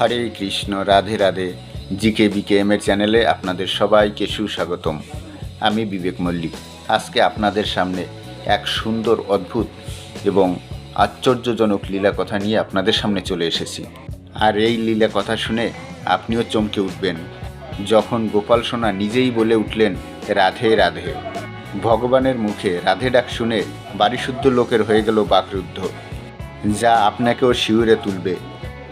Hare Krishna, Radhe Radhe. GK BK M এর চ্যানেলে আপনাদের সবাইকে সুস্বাগতম। আমি বিবেক মল্লিক। আজকে আপনাদের সামনে এক সুন্দর, অদ্ভুত এবং আশ্চর্যজনক লীলা কথা নিয়ে আপনাদের সামনে চলে এসেছি। আর এই লীলা কথা শুনে আপনিও চমকে উঠবেন। যখন গোপাল সোনা নিজেই বলে উঠলেন, রাধে রাধে। ভগবানের মুখে রাধে ডাক শুনে বাড়িশুদ্ধ লোকের হয়ে গেল বাকরুদ্ধ। যা আপনাকেও শিউরে তুলবে।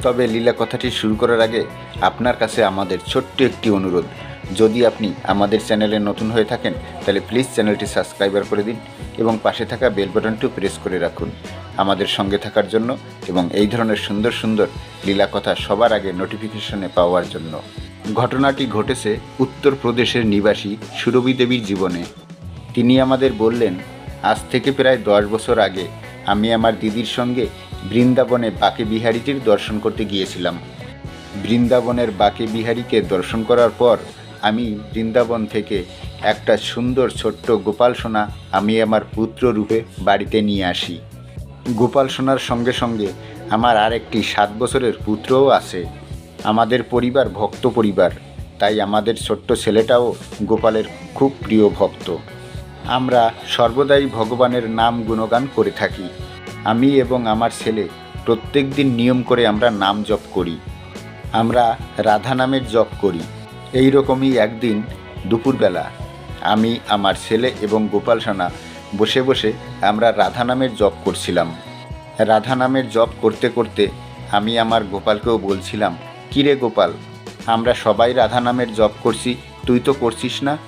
তবে লীলা কথাটি শুরু করার আগে আপনার কাছে আমাদের ছোট্ট একটি অনুরোধ। যদি আপনি আমাদের চ্যানেলে নতুন হয়ে থাকেন, তাহলে প্লিজ চ্যানেলটি সাবস্ক্রাইবার করে দিন এবং পাশে থাকা বেল বাটনটিও প্রেস করে রাখুন। আমাদের সঙ্গে থাকার জন্য এবং এই ধরনের সুন্দর সুন্দর লীলা কথা সবার আগে নোটিফিকেশনে পাওয়ার জন্য। ঘটনাটি ঘটেছে উত্তরপ্রদেশের নিবাসী সুরভি দেবীর জীবনে। তিনি আমাদের বললেন, আজ থেকে প্রায় দশ বছর আগে আমি আমার দিদির সঙ্গে বৃন্দাবনে বাকে বিহারীটির দর্শন করতে গিয়েছিলাম। বৃন্দাবনের বাকে বিহারীকে দর্শন করার পর আমি বৃন্দাবন থেকে একটা সুন্দর ছোট্ট গোপাল সোনা আমি আমার পুত্র রূপে বাড়িতে নিয়ে আসি। গোপাল সোনার সঙ্গে সঙ্গে আমার আরেকটি সাত বছরের পুত্রও আছে। আমাদের পরিবার ভক্ত পরিবার, তাই আমাদের ছোট্ট ছেলেটাও গোপালের খুব প্রিয় ভক্ত। আমরা সর্বদাই ভগবানের নাম গুণগান করে থাকি। আমি এবং আমার ছেলে প্রত্যেক দিন নিয়ম করে আমরা নাম জপ করি। আমরা রাধা নামের জপ করি। এই রকমই একদিন দুপুরবেলা আমি, আমার ছেলে এবং গোপাল সোনা বসে বসে আমরা রাধা নামের জপ করছিলাম। রাধা নামের জপ করতে করতে আমি আমার গোপালকেও বলছিলাম, কিরে গোপাল, আমরা সবাই রাধা নামের জপ করছি, তুই তো করছিস না?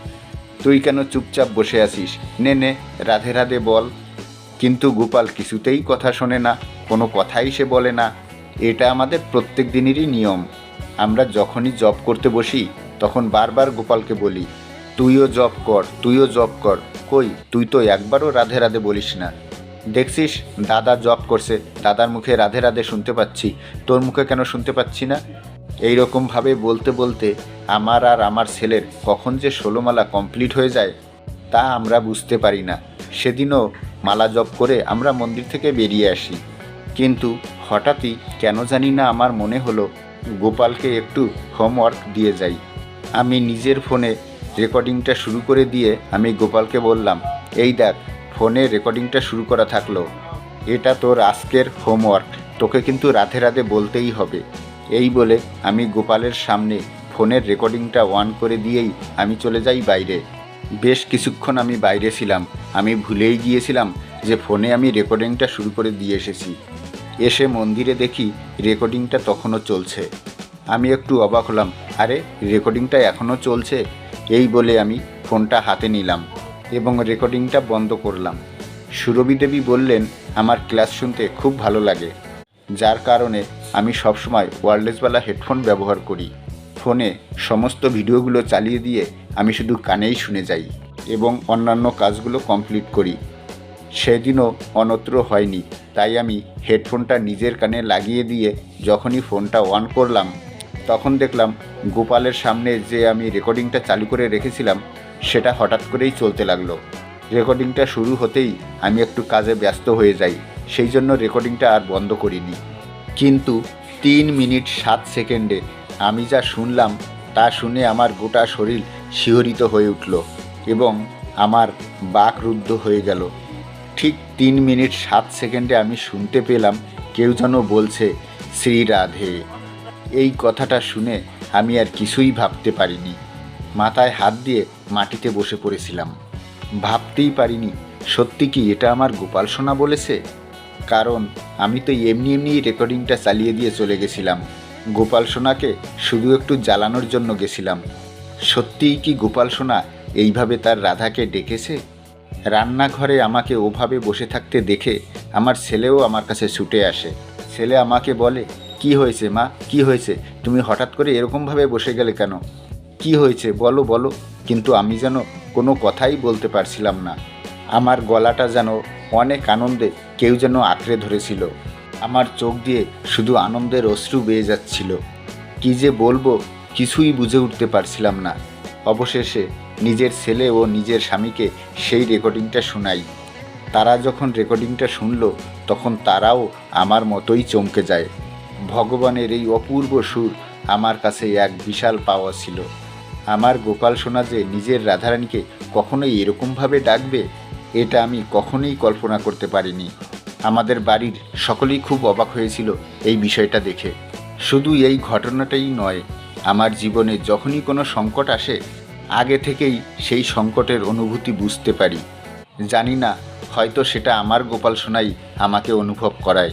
তুই কেন চুপচাপ বসে আছিস? নে নে, রাধে রাধে বল। কিন্তু গোপাল কিছুতেই কথা শোনে না, কোনো কথাই সে বলে না। এটা আমাদের প্রত্যেক দিনেরই নিয়ম। আমরা যখনই জব করতে বসি, তখন বারবার গোপালকে বলি, তুইও জব কর, তুইও জব কর। কই, তুই তো একবারও রাধে রাধে বলিস না। দেখছিস, দাদা জব করছে। দাদার মুখে রাধে রাধে শুনতে পাচ্ছি। তোর মুখে কেন শুনতে পাচ্ছি না? এই রকমভাবে বলতে বলতে আমার আর আমার ছেলের কখন যে ষোলো মালা কমপ্লিট হয়ে যায়, তা আমরা বুঝতে পারি না। সেদিনও মালা জপ করে আমরা মন্দির থেকে বেরিয়ে আসি। কিন্তু হঠাৎই কেন জানি না আমার মনে হলো, গোপালকে একটু হোমওয়ার্ক দিয়ে যাই। আমি নিজের ফোনে রেকর্ডিংটা শুরু করে দিয়ে আমি গোপালকে বললাম, এই দেখ, ফোনে রেকর্ডিংটা শুরু করা থাকল। এটা তোর আজকের হোমওয়ার্ক। তোকে কিন্তু রাধে রাধে বলতেই হবে। এই বলে আমি গোপালের সামনে ফোনের রেকর্ডিংটা অন করে দিয়েই আমি চলে যাই বাইরে। বেশ কিছুক্ষণ আমি বাইরে ছিলাম। আমি ভুলেই গিয়েছিলাম যে ফোনে আমি রেকর্ডিংটা শুরু করে দিয়ে এসেছি। এসে মন্দিরে দেখি রেকর্ডিংটা তখনও চলছে। আমি একটু অবাক হলাম, আরে, রেকর্ডিংটা এখনও চলছে? এই বলে আমি ফোনটা হাতে নিলাম এবং রেকর্ডিংটা বন্ধ করলাম। সুরভি দেবী বললেন, আমার ক্লাস শুনতে খুব ভালো লাগে। যার কারণে আমি সবসময় ওয়ারলেসওয়ালা হেডফোন ব্যবহার করি। ফোনে সমস্ত ভিডিওগুলো চালিয়ে দিয়ে আমি শুধু কানেই শুনে যাই এবং অন্যান্য কাজগুলো কমপ্লিট করি। সেদিনও অনত্র হয়নি, তাই আমি হেডফোনটা নিজের কানে লাগিয়ে দিয়ে যখনই ফোনটা অন করলাম, তখন দেখলাম গোপালের সামনে যে আমি রেকর্ডিংটা চালু করে রেখেছিলাম, সেটা হঠাৎ করেই চলতে লাগল। রেকর্ডিংটা শুরু হতেই আমি একটু কাজে ব্যস্ত হয়ে যাই, সেই জন্য রেকর্ডিংটা আর বন্ধ করিনি। কিন্তু তিন মিনিট সাত সেকেন্ডে আমি যা শুনলাম তা শুনে আমার গোটা শরীর শিহরিত হয়ে উঠল এবং আমার বাক রুদ্ধ হয়ে গেল। ঠিক তিন মিনিট সাত সেকেন্ডে আমি শুনতে পেলাম কেউ যেন বলছে, শ্রী রাধে। এই কথাটা শুনে আমি আর কিছুই ভাবতে পারিনি। মাথায় হাত দিয়ে মাটিতে বসে পড়েছিলাম। ভাবতেই পারিনি, সত্যি কি এটা আমার গোপাল সোনা বলেছে? কারণ আমি তো এমনি এমনি রেকর্ডিংটা চালিয়ে দিয়ে চলে গেছিলাম। গোপাল সোনাকে শুধু একটু জ্বালানোর জন্য গেছিলাম। সত্যিই কি গোপাল সোনা এইভাবে তার রাধাকে ডেকেছে? রান্নাঘরে আমাকে ওভাবে বসে থাকতে দেখে আমার ছেলেও আমার কাছে ছুটে আসে। ছেলে আমাকে বলে, কি হয়েছে মা? কি হয়েছে? তুমি হঠাৎ করে এরকমভাবে বসে গেলে কেন? কি হয়েছে? বলো বলো। কিন্তু আমি যেন কোনো কথাই বলতে পারছিলাম না। আমার গলাটা যেন অনেক আনন্দে কেউ যেন আঁকড়ে ধরেছিল। আমার চোখ দিয়ে শুধু আনন্দের অশ্রু বেয়ে যাচ্ছিল। কি যে বলব, কিছুই বুঝে উঠতে পারছিলাম না। অবশেষে নিজের ছেলে ও নিজের স্বামীকে সেই রেকর্ডিংটা শোনাই। তারা যখন রেকর্ডিংটা শুনলো, তখন তারাও আমার মতোই চমকে যায়। ভগবানের এই অপূর্ব সুর আমার কাছে এক বিশাল পাওয়া ছিল। আমার গোপাল সোনা যে নিজের রাধারানীকে কখনোই এরকমভাবে ডাকবে এটা আমি কখনোই কল্পনা করতে পারিনি। আমাদের বাড়ির সকলেই খুব অবাক হয়েছিল এই বিষয়টা দেখে। শুধু এই ঘটনাটাই নয়, আমার জীবনে যখনই কোনো সংকট আসে, আগে থেকেই সেই সংকটের অনুভূতি বুঝতে পারি। জানি না, হয়তো সেটা আমার গোপাল সোনাই আমাকে অনুভব করায়।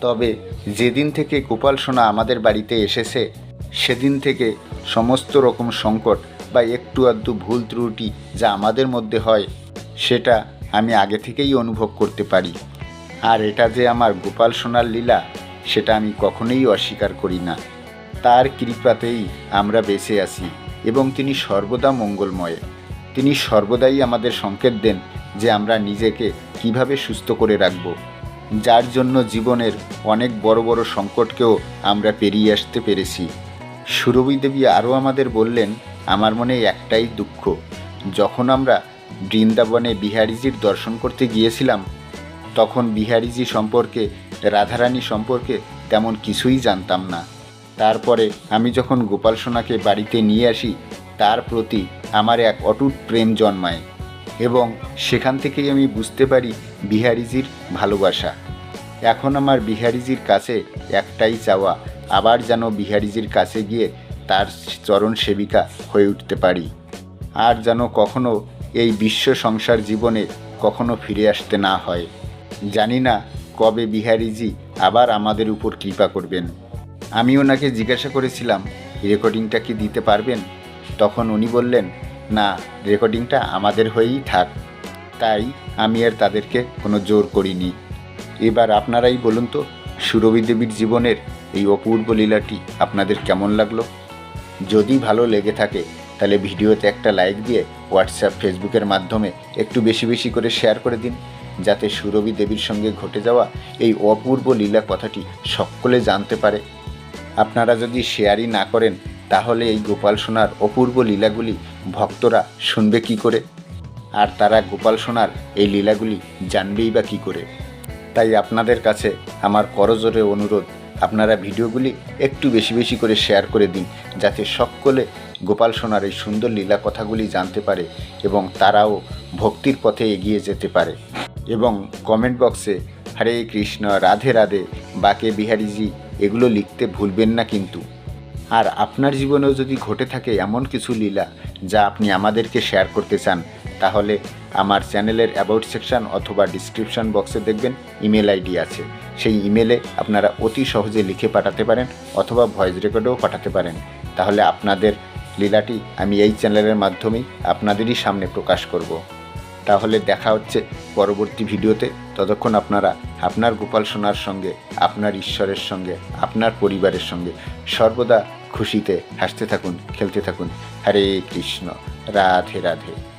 তবে যেদিন থেকে গোপাল সোনা আমাদের বাড়িতে এসেছে, সেদিন থেকে সমস্ত রকম সংকট বা একটু আধটু ভুল ত্রুটি যা আমাদের মধ্যে হয় সেটা আমি আগে থেকেই অনুভব করতে পারি। আর এটা যে আমার গোপাল সোনার লীলা, সেটা আমি কখনোই অস্বীকার করি না। তার কৃপাতেই আমরা বেঁচে আছি এবং তিনি সর্বদা মঙ্গলময়। তিনি সর্বদাই আমাদের সংকেত দেন যে আমরা নিজেকে কীভাবে সুস্থ করে রাখব। যার জন্য জীবনের অনেক বড় বড় সংকটকেও আমরা পেরিয়ে আসতে পেরেছি। সুরভি দেবী আরও আমাদের বললেন, আমার মনে একটাই দুঃখ, যখন আমরা বৃন্দাবনে বিহারিজির দর্শন করতে গিয়েছিলাম, তখন বিহারিজি সম্পর্কে, রাধারানী সম্পর্কে তেমন কিছুই জানতাম না। তারপরে আমি যখন গোপাল সোনাকে বাড়িতে নিয়ে আসি, তার প্রতি আমার এক অটুট প্রেম জন্মায় এবং সেখান থেকেই আমি বুঝতে পারি বিহারিজির ভালোবাসা। এখন আমার বিহারিজির কাছে একটাই চাওয়া, আবার যেন বিহারিজির কাছে গিয়ে তার চরণ সেবিকা হয়ে উঠতে পারি। আর যেন কখনো এই বিশ্ব সংসার জীবনে কখনো ফিরে আসতে না হয়। জানি না কবে বিহারিজি আবার আমাদের উপর কৃপা করবেন। আমি ওনাকে জিজ্ঞাসা করেছিলাম, রেকর্ডিংটা কি দিতে পারবেন? তখন উনি বললেন, না, রেকর্ডিংটা আমাদের হয়েই থাক। তাই আমি আর তাদেরকে কোনো জোর করিনি। এবার আপনারাই বলুন তো, সুরভি দেবীর জীবনের এই অপূর্ব লীলাটি আপনাদের কেমন লাগল? যদি ভালো লেগে থাকে, তাহলে ভিডিওতে একটা লাইক দিয়ে হোয়াটসঅ্যাপ, ফেসবুকের মাধ্যমে একটু বেশি বেশি করে শেয়ার করে দিন, যাতে সুরভি দেবীর সঙ্গে ঘটে যাওয়া এই অপূর্ব লীলা কথাটি সকলে জানতে পারে। আপনারা যদি শেয়ারই না করেন, তাহলে এই গোপাল সোনার অপূর্ব লীলাগুলি ভক্তরা শুনবে কি করে? আর তারা গোপাল সোনার এই লীলাগুলি জানবেই বা কী করে? তাই আপনাদের কাছে আমার করজোরে অনুরোধ, আপনারা ভিডিওগুলি একটু বেশি বেশি করে শেয়ার করে দিন, যাতে সকলে গোপাল সোনার এই সুন্দর লীলা কথাগুলি জানতে পারে এবং তারাও ভক্তির পথে এগিয়ে যেতে পারে। এবং কমেন্ট বক্সে হরে কৃষ্ণ, রাধে রাধে, বাকে বিহারিজি, এগুলো লিখতে ভুলবেন না কিন্তু। আর আপনার জীবনেও যদি ঘটে থাকে এমন কিছু লীলা যা আপনি আমাদেরকে শেয়ার করতে চান, তাহলে আমার চ্যানেলের অ্যাবাউট সেকশন অথবা ডিসক্রিপশন বক্সে দেখবেন ইমেল আইডি আছে। সেই ইমেলে আপনারা অতি সহজে লিখে পাঠাতে পারেন অথবা ভয়েস রেকর্ডেও পাঠাতে পারেন। তাহলে আপনাদের লীলাটি আমি এই চ্যানেলের মাধ্যমেই আপনাদেরই সামনে প্রকাশ করব। তাহলে দেখা হচ্ছে পরবর্তী ভিডিওতে। ততক্ষণ আপনারা আপনার গোপাল সোনার সঙ্গে, আপনার ঈশ্বরের সঙ্গে, আপনার পরিবারের সঙ্গে সর্বদা খুশিতে হাসতে থাকুন, খেলতে থাকুন। হরে কৃষ্ণ। রাধে রাধে।